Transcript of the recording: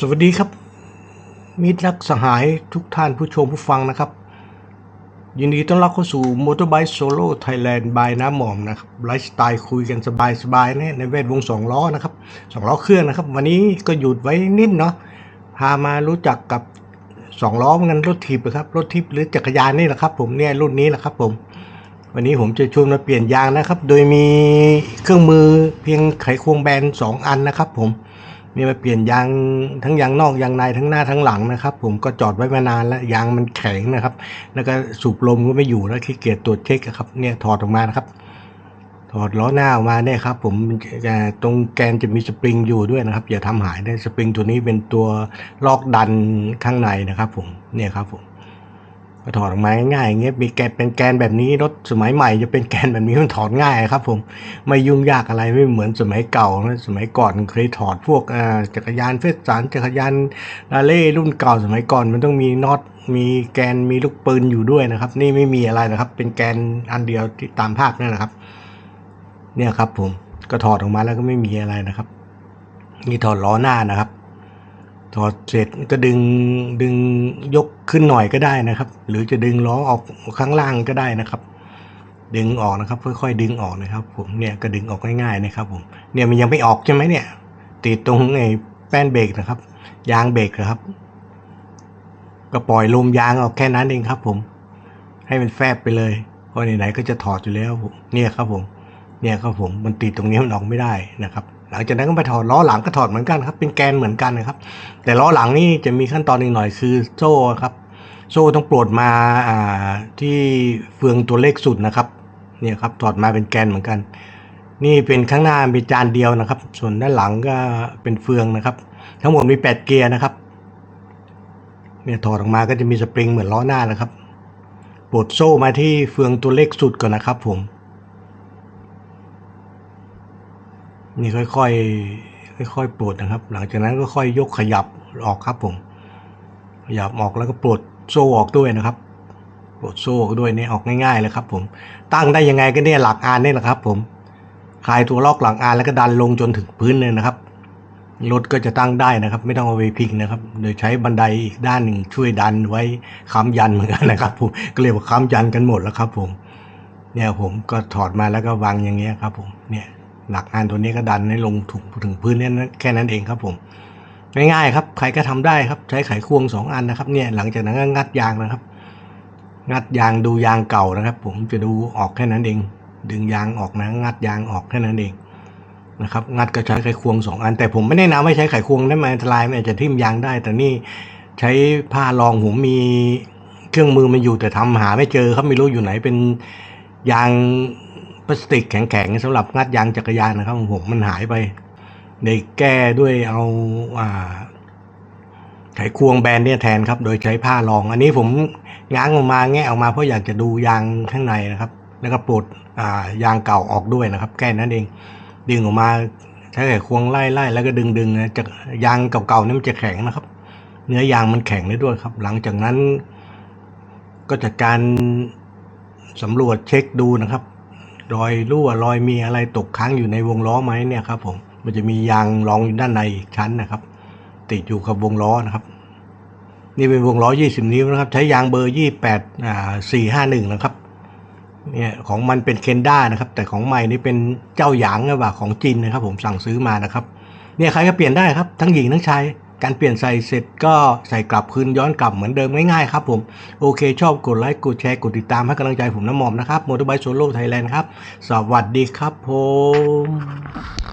สวัสดีครับ มิตรรักสหายทุกท่านผู้ชมผู้ฟังนะครับ ยินดีต้อนรับเข้าสู่ Motorbike Solo Thailand by น้ำหมอมนะครับไลฟ์สไตล์คุยกันสบายๆเนี่ยในแวดวงสองล้อนะครับสองล้อเครื่องนะครับ วันนี้ก็หยุดไว้นิดเนาะพามารู้จักกับสองล้อเหมือนกันรถทิปนะครับรถทิปหรือจักรยานนี่แหละครับ ผมเนี่ยรุ่นนี้แหละครับผม วันนี้ผมจะชวนมาเปลี่ยนยางนะครับ โดยมีเครื่องมือเพียงไขควงแบนสองอันนะครับ ผม มีมาเปลี่ยนยางทั้งยางนอกยางในทั้งหน้าทั้งหลังนะครับ ผมก็จอดไว้มานานแล้วยางมันแข็งนะครับ แล้วก็สูบลมก็ไม่อยู่แล้วขี้เกียจตรวจเช็คครับเนี่ยถอดออกมานะครับถอดล้อหน้าออกมาเนี่ยครับ ผมเอ่ตรงแกนจะมีสปริงอยู่ด้วยนะครับอย่าทำหายได้สปริงตัวนี้เป็นตัวลอกดันข้างในนะครับ ผมเนี่ยครับผม ก็ถอดออกมาง่ายๆอย่างเงี้ยมีแกนเป็นแกนแบบนี้รถสมัยใหม่จะเป็นแกนแบบนี้มันถอดง่ายครับ ผมไม่ยุ่งยากอะไรไม่เหมือนสมัยเก่านะสมัยก่อนเคยถอดพวกจักรยานเฟสสันจักรยานลาเล่รุ่นเก่าสมัยก่อนมันต้องมีน็อตมีแกนมีลูกปืนอยู่ด้วยนะครับ นี่ไม่มีอะไรนะครับ เป็นแกนอันเดียวที่ตามภาพนั่นแหละครับ เนี่ยครับ ผมก็ถอดออกมาแล้วก็ไม่มีอะไรนะครับ นี่ถอดล้อหน้านะครับ ถอดเสร็จก็ดึงดึงยกขึ้นหน่อยก็ได้นะครับ หรือจะดึงล้อออกข้างล่างก็ได้นะครับ ดึงออกนะครับ ค่อยๆดึงออกนะครับ ผมเนี่ยก็ดึงออกง่ายๆนะครับ ผมเนี่ยมันยังไม่ออกใช่ไหมเนี่ย ติดตรงไอ้แป้นเบรกนะครับ ยางเบรกนะครับ ก็ปล่อยลมยางออกแค่นั้นเองครับ ผม ให้มันแฟบไปเลยเพราะไหนๆก็จะถอดอยู่แล้วเนี่ยครับผม เนี่ยครับผมมันติดตรงนี้มันออกไม่ได้นะครับ หลังจากนั้นก็ไปถอดล้อหลังก็ถอดเหมือนกันครับ เป็นแกนเหมือนกันนะครับ แต่ล้อหลังนี่จะมีขั้นตอนอีกหน่อยคือโซ่ครับ โซ่ต้องปลดมาอ่าที่เฟืองตัวเลขสุดนะครับเนี่ยครับถอดมาเป็นแกนเหมือนกัน นี่เป็นข้างหน้าเป็นจานเดียวนะครับ ส่วนด้านหลังก็เป็นเฟืองนะครับ ทั้งหมดมีแปดเกียร์นะครับเนี่ยถอดออกมาก็จะมีสปริงเหมือนล้อหน้านะครับปลดโซ่มาที่เฟืองตัวเลขสุดก่อนนะครับผม นี่ค่อยๆค่อยๆปลดนะครับ หลังจากนั้นก็ค่อยยกขยับออกครับผมขยับออกแล้วก็ปลดโซ่ออกด้วยนะครับปลดโซ่ออกด้วยเนี่ยออกง่ายๆเลยครับ ผม ตั้งได้ยังไงก็เนี่ยหลักอานนี่แหละครับ ผมคลายตัวล็อกหลังอานแล้วก็ดันลงจนถึงพื้นเลยนะครับรถก็จะตั้งได้นะครับ ไม่ต้องเอาไปพิงนะครับ โดยใช้บันไดอีกด้านหนึ่งช่วยดันไว้ค้ำยันเหมือนกันนะครับ ผมก็เรียกว่าค้ำยันกันหมดแล้วครับ ผม เนี่ยผมก็ถอดมาแล้วก็วางอย่างเงี้ยครับ ผมเนี่ย หลักงานตัวนี้ก็ดันให้ลงถึงถึงพื้นนี่แค่นั้นเองครับผม ง่ายๆครับใครก็ทำได้ครับ ใช้ไขควงสองอันนะครับ เนี่ยหลังจากนั้นก็งัดยางนะครับ งัดยางดูยางเก่านะครับ ผมจะดูออกแค่นั้นเอง ดึงยางออกนะงัดยางออกแค่นั้นเองนะครับงัดก็ใช้ไขควงสองอัน แต่ผมไม่แนะนำให้ใช้ไขควงนั้มันอันตรายมันอาจจะทิ่มยางได้ แต่นี่ใช้ผ้ารองผมมีเครื่องมือมันอยู่แต่ทำหาไม่เจอครับไม่รู้อยู่ไหนเป็นยาง พลาสติกแข็งๆสำหรับงัดยางจักรยานนะครับของผมมันหายไปในแก้ด้วยเอาอ่าไขควงแบนเนี่ยแทนครับ โดยใช้ผ้ารอง อันนี้ผมง้างออกมาแงะออกมาเพราะอยากจะดูยางข้างในนะครับ แล้วก็ปลดอ่ายางเก่าออกด้วยนะครับแค่นั้นเอง ดึงออกมาใช้ไขควงไล่ไล่แล้วก็ดึงดึงนะจากยางเก่าๆนี่มันจะแข็งนะครับ เนื้อยางมันแข็งได้ด้วยครับ หลังจากนั้น ก็จัดการสำรวจเช็คดูนะครับ รอยรั่วรอยมีอะไรตกค้างอยู่ในวงล้อไหมเนี่ยครับผมมันจะมียางรองอยู่ด้านในอีกชั้นนะครับ ติดอยู่กับวงล้อนะครับ นี่เป็นวงล้อ 20 นิ้วนะครับ ใช้ยางเบอร์ 28อ่า451 นะครับเนี่ยของมันเป็นเคนด้านะครับ แต่ของใหม่นี่เป็นเจ้าหยางนะว่าของจีนนะครับ ผมสั่งซื้อมานะครับ เนี่ยใครก็เปลี่ยนได้ครับ ทั้งหญิงทั้งชาย การเปลี่ยนใส่เสร็จก็ใส่กลับคืนย้อนกลับเหมือนเดิมง่ายๆครับผม โอเคชอบกดไลค์กดแชร์กดติดตามให้กำลังใจผมน้ำหมอมนะครับมอเตอร์ไบค์โซโล่ไทยแลนด์ครับ สวัสดีครับผม